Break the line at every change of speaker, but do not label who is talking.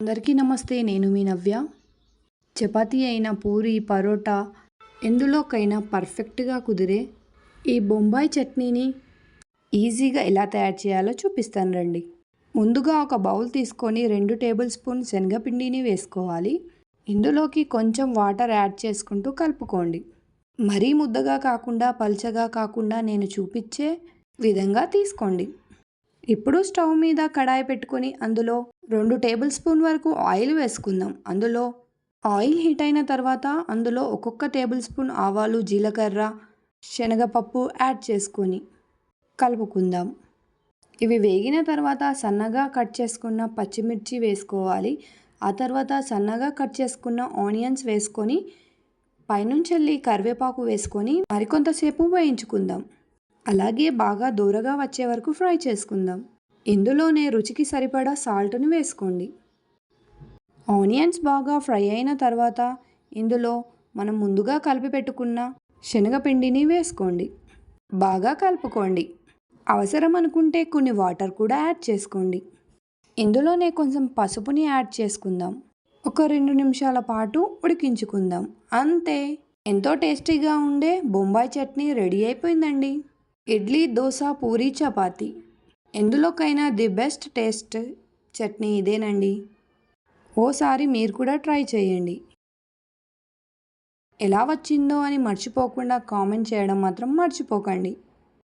అందరికీ నమస్తే నేను మీ నవ్య. చపాతీ అయినా పూరి పరోటా ఎందులోకైనా పర్ఫెక్ట్గా కుదిరే ఈ బొంబాయి చట్నీని ఈజీగా ఎలా తయారు చేయాలో చూపిస్తాను రండి. ముందుగా ఒక బౌల్ తీసుకొని రెండు టేబుల్ స్పూన్ శనగపిండిని వేసుకోవాలి. ఇందులోకి కొంచెం వాటర్ యాడ్ చేసుకుంటూ కలుపుకోండి. మరీ ముద్దగా కాకుండా పల్చగా కాకుండా నేను చూపించే విధంగా తీసుకోండి. ఇప్పుడు స్టవ్ మీద కడాయి పెట్టుకొని అందులో రెండు టేబుల్ స్పూన్ వరకు ఆయిల్ వేసుకుందాం. అందులో ఆయిల్ హీట్ అయిన తర్వాత అందులో ఒక్కొక్క టేబుల్ స్పూన్ ఆవాలు జీలకర్ర శనగపప్పు యాడ్ చేసుకొని కలుపుకుందాం. ఇవి వేగిన తర్వాత సన్నగా కట్ చేసుకున్న పచ్చిమిర్చి వేసుకోవాలి. ఆ తర్వాత సన్నగా కట్ చేసుకున్న ఆనియన్స్ వేసుకొని పైనుంచి వెళ్ళి కరివేపాకు వేసుకొని మరికొంతసేపు వేయించుకుందాం. అలాగే బాగా దూరగా వచ్చే వరకు ఫ్రై చేసుకుందాం. ఇందులోనే రుచికి సరిపడా సాల్ట్ని వేసుకోండి. ఆనియన్స్ బాగా ఫ్రై అయిన తర్వాత ఇందులో మనం ముందుగా కలిపి పెట్టుకున్న శనగపిండిని వేసుకోండి. బాగా కలుపుకోండి. అవసరం అనుకుంటే కొన్ని వాటర్ కూడా యాడ్ చేసుకోండి. ఇందులోనే కొంచెం పసుపుని యాడ్ చేసుకుందాం. ఒక రెండు నిమిషాల పాటు ఉడికించుకుందాం. అంతే. ఎంతో టేస్టీగా ఉండే బొంబాయి చట్నీ రెడీ అయిపోయిందండి. ఇడ్లీ దోశ పూరి చపాతి. ఎందులోకైనా ది బెస్ట్ టేస్ట్ చట్నీ ఇదేనండి. ఓసారి మీరు కూడా ట్రై చేయండి. ఎలా వచ్చిందో అని మర్చిపోకుండా కామెంట్ చేయడం మాత్రం మర్చిపోకండి.